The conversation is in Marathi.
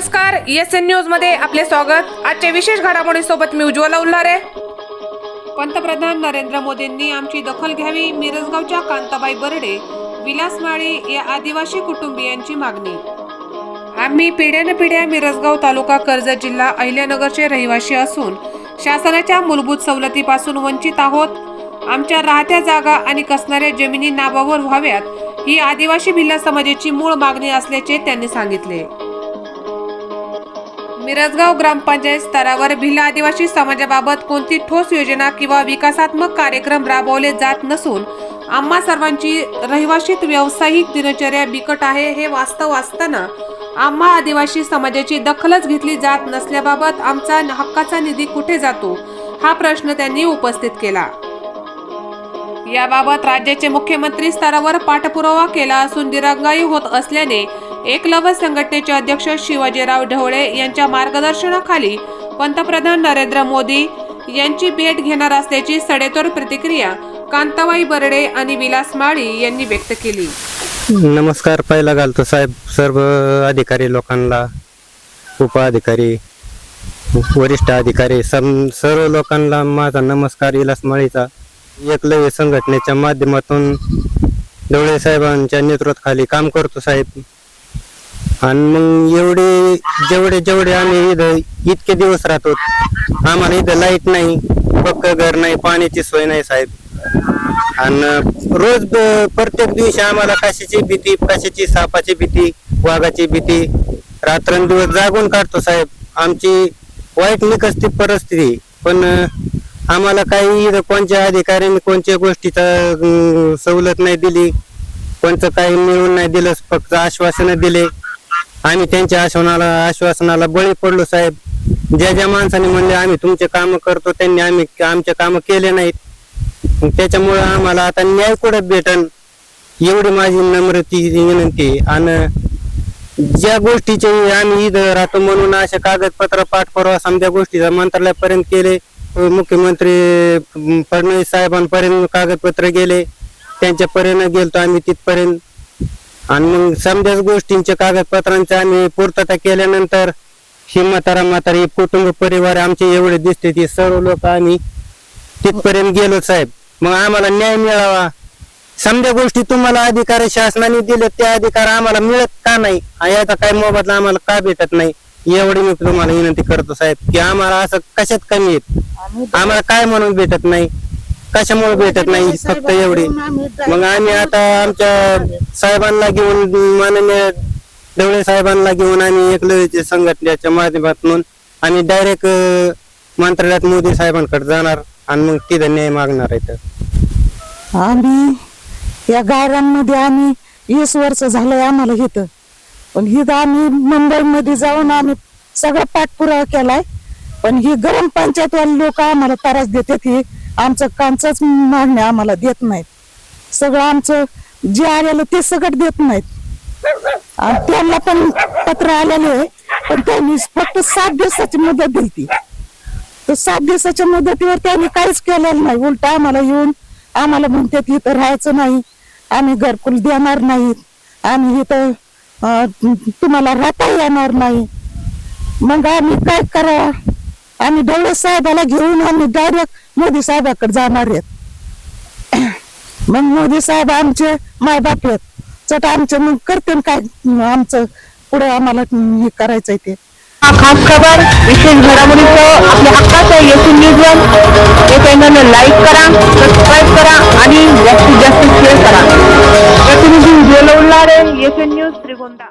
नमस्कार एस एन न्यूजमध्ये आपले स्वागत. आजच्या विशेष घडामोडी सोबत मी उज्ज्वला उल्हारे. पंतप्रधान नरेंद्र मोदींनी आमची दखल घ्यावी मिरजगावच्या कांताबाई बर्डे विलास माळी या आदिवासी कुटुंबियांची मागणी. आम्ही पिढ्यान पिढ्या मिरजगाव तालुका कर्जत जिल्हा अहिल्यानगरचे रहिवासी असून शासनाच्या मूलभूत सवलतीपासून वंचित आहोत. आमच्या राहत्या जागा आणि कसणाऱ्या जमिनी नाबावर व्हाव्यात ही आदिवासी भिल्ला समाजाची मूळ मागणी असल्याचे त्यांनी सांगितले. मिरजगाव ग्रामपंचायत स्तरावर भिल्ल आदिवासी समाजाबाबत कोणती ठोस योजना किंवा विकासात्मक कार्यक्रम राबवले जात नसून आम्हा सर्वांची रहिवाशीत व्यावसायिक दिनचर्या बिकट आहे हे वास्तव असताना आम्हा आदिवासी समाजाची दखलच घेतली जात नसल्याबाबत आमचा हक्काचा निधी कुठे जातो हा प्रश्न त्यांनी उपस्थित केला. याबाबत राज्याचे मुख्यमंत्री स्तरावर पाठपुरावा केला असून दिरंगाई होत असल्याने एकलव्य संघटनेचे अध्यक्ष शिवाजीराव ढवळे यांच्या मार्गदर्शनाखाली पंतप्रधान नरेंद्र मोदी यांची भेट घेणार असल्याची सडेतोड प्रतिक्रिया कांताबाई बर्डे आणि विलास माळी यांनी व्यक्त केली. नमस्कार पहिला घालतो साहेब. सर्व अधिकारी लोकांना उपअधिकारी वरिष्ठ अधिकारी सम सर्व लोकांना माझा नमस्कार. विलास माळीचा एकलव्य संघटनेच्या माध्यमातून ढवळे साहेबांच्या नेतृत्वाखाली काम करतो साहेब. आणि मग एवढे जेवढे जेवढे आम्ही इथं इतके दिवस राहतो आम्हाला इथं लाइट नाही पक्क घर नाही पाण्याची सोय नाही साहेब. आणि रोज प्रत्येक दिवशी आम्हाला कशाची भीती कशाची सापाची भीती वाघाची भीती रात्रंदिवस जागून काढतो साहेब. आमची वाईट निकसती परिस्थिती पण आम्हाला काही इथं कोणत्या अधिकाऱ्यांनी कोणत्या गोष्टीचा सवलत नाही दिली कोणतं काही मिळून नाही दिलं फक्त आश्वासनं दिले. आम्ही त्यांच्या आश्वासनाला आश्वासनाला बळी पडलो साहेब. ज्या ज्या माणसाने म्हणले आम्ही तुमचे काम करतो त्यांनी आम्ही आमचे काम केले नाहीत. त्याच्यामुळं आम्हाला आता न्याय कुठं भेटन? एवढी माझी नम्रती विनंती आणि ज्या गोष्टीचे आम्ही इथं राहतो म्हणून असे कागदपत्र पाठपुरावा समजा गोष्टीचा मंत्रालयापर्यंत केले मुख्यमंत्री फडणवीस साहेबांपर्यंत कागदपत्र गेले त्यांच्यापर्यंत गेलतो आम्ही तिथपर्यंत. आणि मग समजाच गोष्टींच्या कागदपत्रांचे आम्ही पूर्तता केल्यानंतर ही म्हातारा म्हातारी कुटुंब परिवार आमचे एवढे दिसते ते सर्व लोक आम्ही तिथपर्यंत गेलो साहेब. मग आम्हाला न्याय मिळावा. समजा गोष्टी तुम्हाला अधिकार शासनाने दिले ते अधिकार आम्हाला मिळत का नाही? याचा काय मोबदला आम्हाला का भेटत नाही? एवढी मी तुम्हाला विनंती करतो साहेब की आम्हाला असं कशात कमी आहेत? आम्हाला काय म्हणून भेटत नाही? कशामुळे भेटत नाही? फक्त एवढी. मग आम्ही आता आमच्या साहेबांना घेऊन माननीय ढवळे साहेबांना घेऊन आम्ही एकलव्याच्या संघटनेच्या माध्यमातून आम्ही डायरेक्ट मंत्रालयात मोदी साहेबांकडे जाणार आणि मग तिथे न्याय मागणार आहे आम्ही या गायरांमध्ये आम्ही वीस वर्ष झालंय आम्हाला इथं. पण इथं आम्ही मुंबईमध्ये जाऊन आम्ही सगळा पाठपुरावा केलाय. पण ही गरम पंचायतवाले लोक आम्हाला त्रास देतात ही. आमचं कांचाच मागण्या आम्हाला देत नाहीत. सगळं आमचं जे आलेलं ते सगळं देत नाहीत. आणि त्यांना पण पत्र आलेले आहे पण त्यांनी फक्त सात दिवसाची मुदत दिली तर सात दिवसाच्या मुदतीवर त्यांनी काहीच केलेलं नाही. उलट आम्हाला येऊन आम्हाला म्हणतात इथं राहायचं नाही. आम्ही घरकुल देणार नाहीत. आणि इथं तुम्हाला राहता येणार नाही. मग आम्ही काय करा आम्ही डोळे साहेबाला घेऊन आम्ही डायरेक्ट मोदी साहेबाकडे जाणार आहेत. मग मोदी साहेब आमचे मायबाप आहेत. चट आमचे मग करते काय? आमचं पुढे आम्हाला हे करायचंय ते. हा खास खबर विशेष घडामोडीचं आपल्या हक्काचं येथून न्यूज हे चॅनलला लाईक करा सबस्क्राईब करा आणि जास्तीत जास्त शेअर करा. प्रतिनिधी उज्ज्वल उल्हारे येथून न्यूज त्रिगोंदा